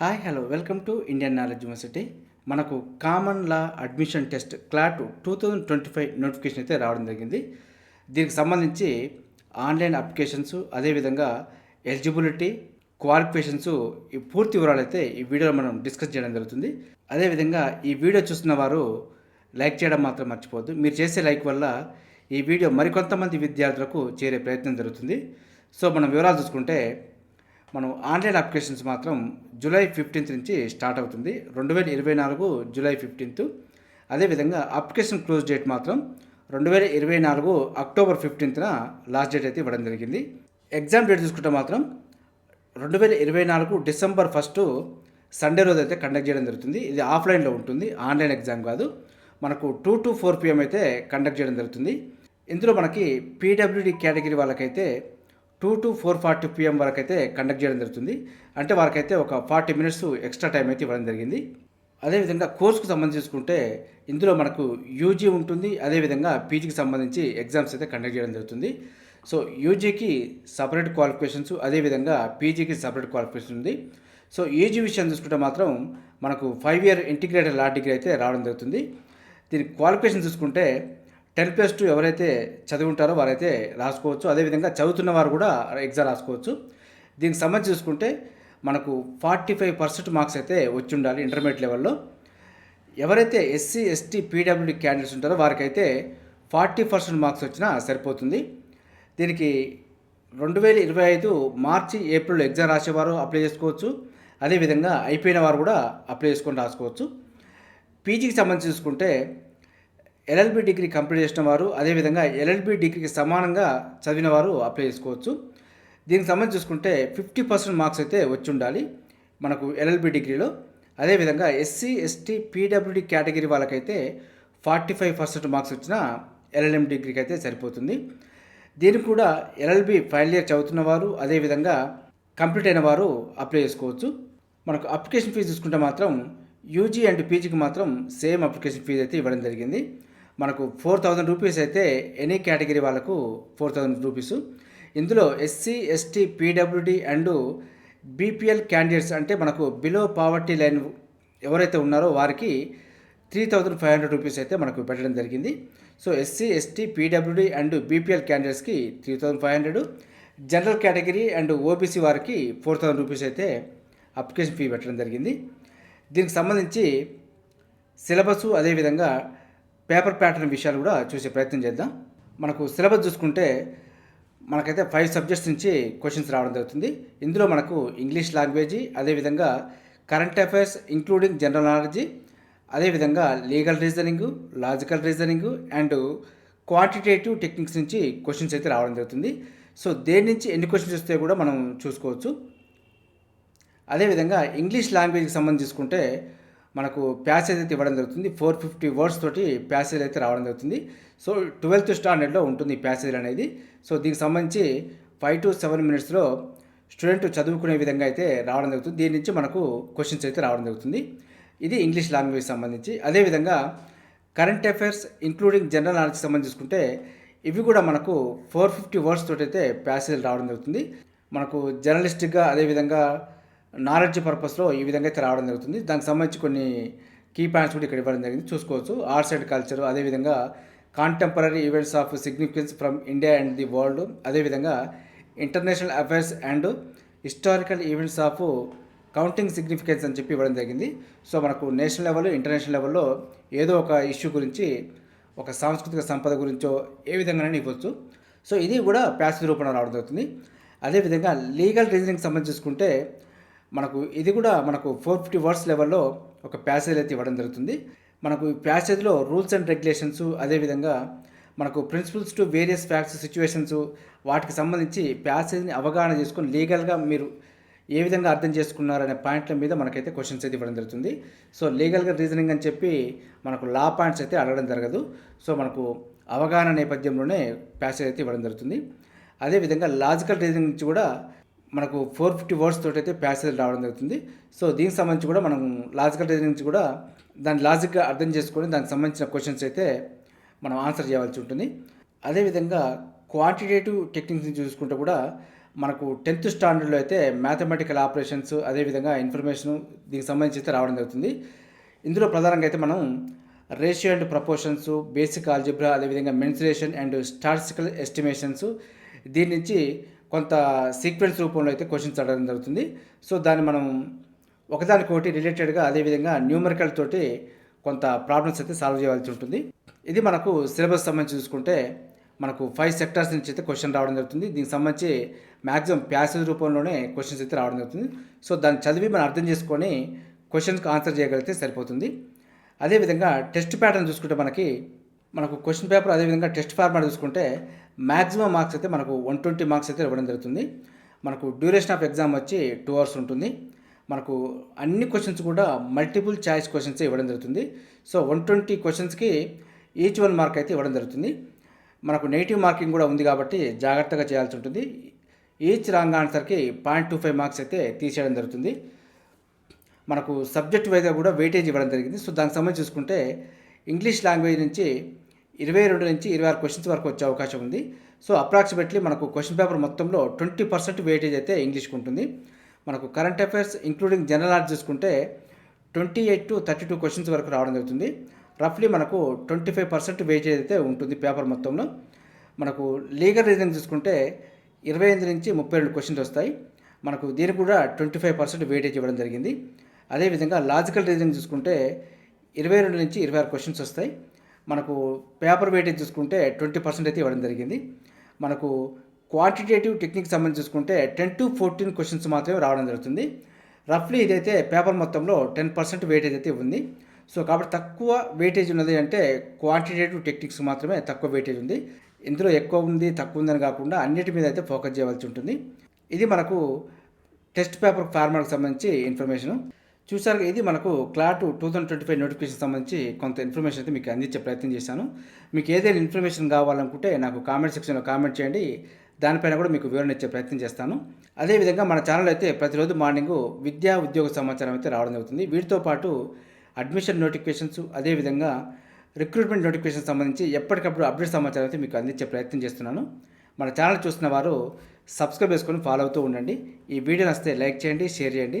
Hi hello. Welcome to Indian knowledge university. మనకు common law admission test CLAT two thousand twenty five notification అయితే రావడం జరిగింది. దీనికి సంబంధించి ఆన్లైన్ అప్లికేషన్స్ అదేవిధంగా ఎలిజిబిలిటీ క్వాలిఫికేషన్స్ ఈ పూర్తి వివరాలు అయితే ఈ వీడియోలో మనం డిస్కస్ చేయడం జరుగుతుంది. అదేవిధంగా ఈ వీడియో చూస్తున్న వారు లైక్ చేయడం మాత్రం మర్చిపోవద్దు. మీరు చేసే లైక్ వల్ల ఈ వీడియో మరికొంతమంది విద్యార్థులకు చేరే ప్రయత్నం జరుగుతుంది. సో మనం వివరాలు చూసుకుంటే మనం ఆన్లైన్ అప్లికేషన్స్ మాత్రం జూలై ఫిఫ్టీన్త్ నుంచి స్టార్ట్ అవుతుంది. రెండు వేల ఇరవై నాలుగు జూలై ఫిఫ్టీన్త్. అదేవిధంగా అప్లికేషన్ క్లోజ్ డేట్ మాత్రం రెండు వేల ఇరవై నాలుగు అక్టోబర్ ఫిఫ్టీన్త్న లాస్ట్ డేట్ అయితే ఇవ్వడం జరిగింది. ఎగ్జామ్ డేట్ చూసుకుంటే మాత్రం రెండు వేల ఇరవై నాలుగు డిసెంబర్ ఫస్ట్ సండే రోజు అయితే కండక్ట్ చేయడం జరుగుతుంది. ఇది ఆఫ్లైన్లో ఉంటుంది. ఆన్లైన్ ఎగ్జామ్ కాదు. మనకు టూ టు ఫోర్ పిఎం అయితే కండక్ట్ చేయడం జరుగుతుంది. ఇందులో మనకి పీడబ్ల్యూడి కేటగిరీ వాళ్ళకైతే two to four forty PM వరకు అయితే కండక్ట్ చేయడం జరుగుతుంది. అంటే వారికైతే ఒక ఫార్టీ మినిట్స్ ఎక్స్ట్రా టైం అయితే ఇవ్వడం జరిగింది. అదేవిధంగా కోర్సుకు సంబంధించి చూసుకుంటే ఇందులో మనకు యూజీ ఉంటుంది. అదేవిధంగా పీజీకి సంబంధించి ఎగ్జామ్స్ అయితే కండక్ట్ చేయడం జరుగుతుంది. సో యూజీకి సపరేట్ క్వాలిఫికేషన్స్ అదేవిధంగా పీజీకి సపరేట్ క్వాలిఫికేషన్ ఉంది. సో యూజీ విషయం చూసుకుంటే మాత్రం మనకు five year integrated law degree అయితే రావడం జరుగుతుంది. దీని క్వాలిఫికేషన్ చూసుకుంటే టెన్ ప్లస్ టూ ఎవరైతే చదివి ఉంటారో వారైతే రాసుకోవచ్చు. అదేవిధంగా చదువుతున్న వారు కూడా ఎగ్జామ్ రాసుకోవచ్చు. దీనికి సంబంధించి చూసుకుంటే మనకు ఫార్టీ ఫైవ్ పర్సెంట్ మార్క్స్ అయితే వచ్చి ఉండాలి ఇంటర్మీడియట్ లెవెల్లో. ఎవరైతే ఎస్సీ ఎస్టీ పీడబ్ల్యూడీ క్యాండిడేట్స్ ఉంటారో వారికైతే ఫార్టీ పర్సెంట్ మార్క్స్ వచ్చినా సరిపోతుంది. దీనికి రెండు వేల ఇరవై ఐదు మార్చి ఏప్రిల్ ఎగ్జామ్ రాసేవారు అప్లై చేసుకోవచ్చు. అదేవిధంగా అయిపోయిన వారు కూడా అప్లై చేసుకొని రాసుకోవచ్చు. పీజీకి సంబంధించి చూసుకుంటే ఎల్ఎల్బి డిగ్రీ కంప్లీట్ చేసిన వారు అదేవిధంగా ఎల్ఎల్బి డిగ్రీకి సమానంగా చదివిన వారు అప్లై చేసుకోవచ్చు. దీనికి సంబంధించి చూసుకుంటే ఫిఫ్టీ పర్సెంట్ మార్క్స్ అయితే వచ్చి ఉండాలి మనకు ఎల్ఎల్బి డిగ్రీలో. అదేవిధంగా ఎస్సీ ఎస్టీ పీడబ్ల్యూడి కేటగిరీ వాళ్ళకైతే ఫార్టీ ఫైవ్ పర్సెంట్ మార్క్స్ వచ్చిన ఎల్ఎల్ఎం డిగ్రీకి అయితే సరిపోతుంది. దీనికి కూడా ఎల్ఎల్బి ఫైనల్ ఇయర్ చదువుతున్న వారు అదేవిధంగా కంప్లీట్ అయిన వారు అప్లై చేసుకోవచ్చు. మనకు అప్లికేషన్ ఫీజు చూసుకుంటే మాత్రం యూజీ అండ్ పీజీకి మాత్రం సేమ్ అప్లికేషన్ ఫీజు అయితే ఇవ్వడం జరిగింది. మనకు ఫోర్ థౌజండ్ రూపీస్ అయితే ఎనీ కేటగిరీ వాళ్ళకు ఫోర్ థౌజండ్ రూపీస్. ఇందులో SC ST PWD and BPL candidates అంటే మనకు బిలో పావర్టీ లైన్ ఎవరైతే ఉన్నారో వారికి three thousand five hundred rupees అయితే మనకు పెట్టడం జరిగింది. So SC ST PWD and BPL క్యాండిడేట్స్కి three thousand five hundred general category and OBC వారికి ఫోర్ థౌజండ్ రూపీస్ అయితే అప్లికేషన్ ఫీ పెట్టడం జరిగింది. దీనికి సంబంధించి సిలబస్ అదేవిధంగా పేపర్ ప్యాటర్న్ విషయాలు కూడా చూసే ప్రయత్నం చేద్దాం. మనకు సిలబస్ చూసుకుంటే మనకైతే ఫైవ్ సబ్జెక్ట్స్ నుంచి క్వశ్చన్స్ రావడం జరుగుతుంది. ఇందులో మనకు ఇంగ్లీష్ లాంగ్వేజీ అదేవిధంగా current affairs including general knowledge అదేవిధంగా legal reasoning logical reasoning and quantitative techniques నుంచి క్వశ్చన్స్ అయితే రావడం జరుగుతుంది. సో దేని నుంచి ఎన్ని క్వశ్చన్స్ వస్తే కూడా మనం చూసుకోవచ్చు. అదేవిధంగా ఇంగ్లీష్ లాంగ్వేజ్కి సంబంధించి చూసుకుంటే మనకు ప్యాసేజ్ అయితే ఇవ్వడం జరుగుతుంది. ఫోర్ ఫిఫ్టీ వర్డ్స్ తోటి ప్యాసేజ్ అయితే రావడం జరుగుతుంది. సో ట్వెల్త్ స్టాండర్డ్లో ఉంటుంది ఈ ప్యాసేజ్ అనేది. సో దీనికి సంబంధించి ఫైవ్ టు సెవెన్ మినిట్స్లో స్టూడెంట్ చదువుకునే విధంగా అయితే రావడం జరుగుతుంది. దీని నుంచి మనకు క్వశ్చన్స్ అయితే రావడం జరుగుతుంది. ఇది ఇంగ్లీష్ లాంగ్వేజ్ సంబంధించి. అదేవిధంగా current affairs including general knowledge సంబంధించి చూసుకుంటే ఇవి కూడా మనకు ఫోర్ ఫిఫ్టీ వర్డ్స్ తోటి అయితే ప్యాసేజ్ రావడం జరుగుతుంది. మనకు జర్నలిస్టిక్గా అదేవిధంగా నాలెడ్జ్ పర్పస్లో ఈ విధంగా అయితే రావడం జరుగుతుంది. దానికి సంబంధించి కొన్ని కీ పాయింట్స్ కూడా ఇక్కడ ఇవ్వడం జరిగింది. చూసుకోవచ్చు. ఆర్ట్స్ అండ్ కల్చర్ అదేవిధంగా contemporary events of significance from India and the world అదేవిధంగా international affairs and historical events of counting significance అని చెప్పి ఇవ్వడం జరిగింది. సో మనకు నేషనల్ లెవెల్ ఇంటర్నేషనల్ లెవెల్లో ఏదో ఒక ఇష్యూ గురించి ఒక సాంస్కృతిక సంపద గురించో ఏ విధంగానైనా ఇవ్వచ్చు. సో ఇది కూడా ప్యాసేజ్ రూపంలో రావడం జరుగుతుంది. అదేవిధంగా లీగల్ రీజనింగ్ సంబంధించి చూసుకుంటే మనకు ఇది కూడా మనకు ఫోర్ ఫిఫ్టీ వర్డ్స్ లెవెల్లో ఒక ప్యాసేజ్ అయితే ఇవ్వడం జరుగుతుంది. మనకు ఈ ప్యాసేజ్లో రూల్స్ అండ్ రెగ్యులేషన్స్ అదేవిధంగా మనకు principles to various facts situations వాటికి సంబంధించి ప్యాసేజ్ని అవగాహన చేసుకొని లీగల్గా మీరు ఏ విధంగా అర్థం చేసుకున్నారనే పాయింట్ల మీద మనకైతే క్వశ్చన్స్ అయితే ఇవ్వడం జరుగుతుంది. సో లీగల్గా రీజనింగ్ అని చెప్పి మనకు లా పాయింట్స్ అయితే అడగడం జరగదు. సో మనకు అవగాహన నేపథ్యంలోనే ప్యాసేజ్ అయితే ఇవ్వడం జరుగుతుంది. అదేవిధంగా లాజికల్ రీజనింగ్ నుంచి కూడా మనకు ఫోర్ ఫిఫ్టీ వర్డ్స్ తోటి అయితే ప్యాసేజ్ రావడం జరుగుతుంది. సో దీనికి సంబంధించి కూడా మనం లాజికల్ రీజనింగ్ నుంచి కూడా దాని లాజిక్గా అర్థం చేసుకొని దానికి సంబంధించిన క్వశ్చన్స్ అయితే మనం ఆన్సర్ చేయవలసి ఉంటుంది. అదేవిధంగా క్వాంటిటేటివ్ టెక్నిక్స్ చూసుకుంటే కూడా మనకు టెన్త్ స్టాండర్డ్లో అయితే మ్యాథమెటికల్ ఆపరేషన్స్ అదేవిధంగా ఇన్ఫర్మేషన్ దీనికి సంబంధించి అయితే రావడం జరుగుతుంది. ఇందులో ప్రధానంగా అయితే మనం ratio and proportions basic algebra అదేవిధంగా మెన్సురేషన్ అండ్ స్టాటిస్టికల్ ఎస్టిమేషన్స్ దీని నుంచి కొంత సీక్వెన్స్ రూపంలో అయితే క్వశ్చన్స్ అడగడం జరుగుతుంది. సో దాన్ని మనం ఒకదానికొకటి రిలేటెడ్గా అదేవిధంగా న్యూమరికల్ తోటి కొంత ప్రాబ్లమ్స్ అయితే సాల్వ్ చేయాల్సి ఉంటుంది. ఇది మనకు సిలబస్ సంబంధించి చూసుకుంటే మనకు ఫైవ్ సెక్టార్స్ నుంచి అయితే క్వశ్చన్ రావడం జరుగుతుంది. దీనికి సంబంధించి మ్యాక్సిమం ప్యాసేజ్ రూపంలోనే క్వశ్చన్స్ అయితే రావడం జరుగుతుంది. సో దాన్ని చదివి మనం అర్థం చేసుకొని క్వశ్చన్స్కి ఆన్సర్ చేయగలిగితే సరిపోతుంది. అదేవిధంగా టెస్ట్ ప్యాటర్న్ చూసుకుంటే మనకి మనకు క్వశ్చన్ పేపర్ అదేవిధంగా టెస్ట్ ఫార్మాట్ చూసుకుంటే మ్యాక్సిమం మార్క్స్ అయితే మనకు వన్ ట్వంటీ మార్క్స్ అయితే ఇవ్వడం జరుగుతుంది. మనకు డ్యూరేషన్ ఆఫ్ ఎగ్జామ్ వచ్చి టూ అవర్స్ ఉంటుంది. మనకు అన్ని క్వశ్చన్స్ కూడా మల్టిపుల్ చాయిస్ క్వశ్చన్స్ ఇవ్వడం జరుగుతుంది. సో వన్ ట్వంటీ క్వశ్చన్స్కి ఈచ్ వన్ మార్క్ అయితే ఇవ్వడం జరుగుతుంది. మనకు నెగిటివ్ మార్కింగ్ కూడా ఉంది కాబట్టి జాగ్రత్తగా చేయాల్సి ఉంటుంది. ఈచ్ రాంగ్ ఆన్సర్కి పాయింట్ టూ ఫైవ్ మార్క్స్ అయితే తీసేయడం జరుగుతుంది. మనకు సబ్జెక్ట్ వైజ్గా కూడా వెయిటేజ్ ఇవ్వడం జరిగింది. సో దానికి సంబంధించి చూసుకుంటే ఇంగ్లీష్ లాంగ్వేజ్ నుంచి ఇరవై రెండు నుంచి ఇరవై ఆరు క్వశ్చన్స్ వరకు వచ్చే అవకాశం ఉంది. సో అప్రాక్సిమేట్లీ మనకు క్వశ్చన్ పేపర్ మొత్తంలో ట్వంటీ పర్సెంట్ వెయిటేజ్ అయితే ఇంగ్లీష్కి ఉంటుంది. మనకు current affairs including general knowledge చూసుకుంటే twenty eight to thirty two questions వరకు రావడం జరుగుతుంది. రఫ్లీ మనకు ట్వంటీ ఫైవ్ పర్సెంట్ వెయిటేజ్ అయితే ఉంటుంది పేపర్ మొత్తంలో. మనకు లీగల్ రీజన్ చూసుకుంటే ఇరవై ఎనిమిది నుంచి ముప్పై రెండు క్వశ్చన్స్ వస్తాయి. మనకు దీనికి కూడా ట్వంటీ ఫైవ్ పర్సెంట్ వెయిటేజ్ ఇవ్వడం జరిగింది. అదేవిధంగా లాజికల్ రీజన్ చూసుకుంటే ఇరవై రెండు నుంచి ఇరవై ఆరు క్వశ్చన్స్ వస్తాయి. మనకు పేపర్ వెయిటేజ్ చూసుకుంటే ట్వంటీ పర్సెంట్ అయితే ఇవ్వడం జరిగింది. మనకు క్వాంటిటేటివ్ టెక్నిక్ సంబంధించి చూసుకుంటే టెన్ టు ఫోర్టీన్ క్వశ్చన్స్ మాత్రమే రావడం జరుగుతుంది. రఫ్లీ ఇదైతే పేపర్ మొత్తంలో టెన్ పర్సెంట్ వెయిటేజ్ అయితే ఉంది. సో కాబట్టి తక్కువ వెయిటేజ్ ఉన్నది అంటే క్వాంటిటేటివ్ టెక్నిక్స్ మాత్రమే తక్కువ వెయిటేజ్ ఉంది. ఇందులో ఎక్కువ ఉంది తక్కువ ఉందని కాకుండా అన్నిటి మీద అయితే ఫోకస్ చేయవలసి ఉంటుంది. ఇది మనకు టెస్ట్ పేపర్ ఫార్మాట్కి సంబంధించి ఇన్ఫర్మేషన్. చూసారు ఇది మనకు CLAT two thousand twenty five notification సంబంధించి కొంత ఇన్ఫర్మేషన్ అయితే మీకు అందించే ప్రయత్నం చేశాను. మీకు ఏదైనా ఇన్ఫర్మేషన్ కావాలనుకుంటే నాకు కామెంట్ సెక్షన్లో కామెంట్ చేయండి. దానిపైన కూడా మీకు వివరణ ఇచ్చే ప్రయత్నం చేస్తాను. అదేవిధంగా మన ఛానల్ అయితే ప్రతిరోజు మార్నింగ్ విద్యా ఉద్యోగ సమాచారం అయితే రావడం జరుగుతుంది. వీటితో పాటు అడ్మిషన్ నోటిఫికేషన్స్ అదేవిధంగా రిక్రూట్మెంట్ నోటిఫికేషన్ సంబంధించి ఎప్పటికప్పుడు అప్డేట్ సమాచారం అయితే మీకు అందించే ప్రయత్నం చేస్తున్నాను. మన ఛానల్ చూస్తున్న వారు సబ్స్క్రైబ్ చేసుకొని ఫాలో అవుతూ ఉండండి. ఈ వీడియో నస్తే లైక్ చేయండి షేర్ చేయండి.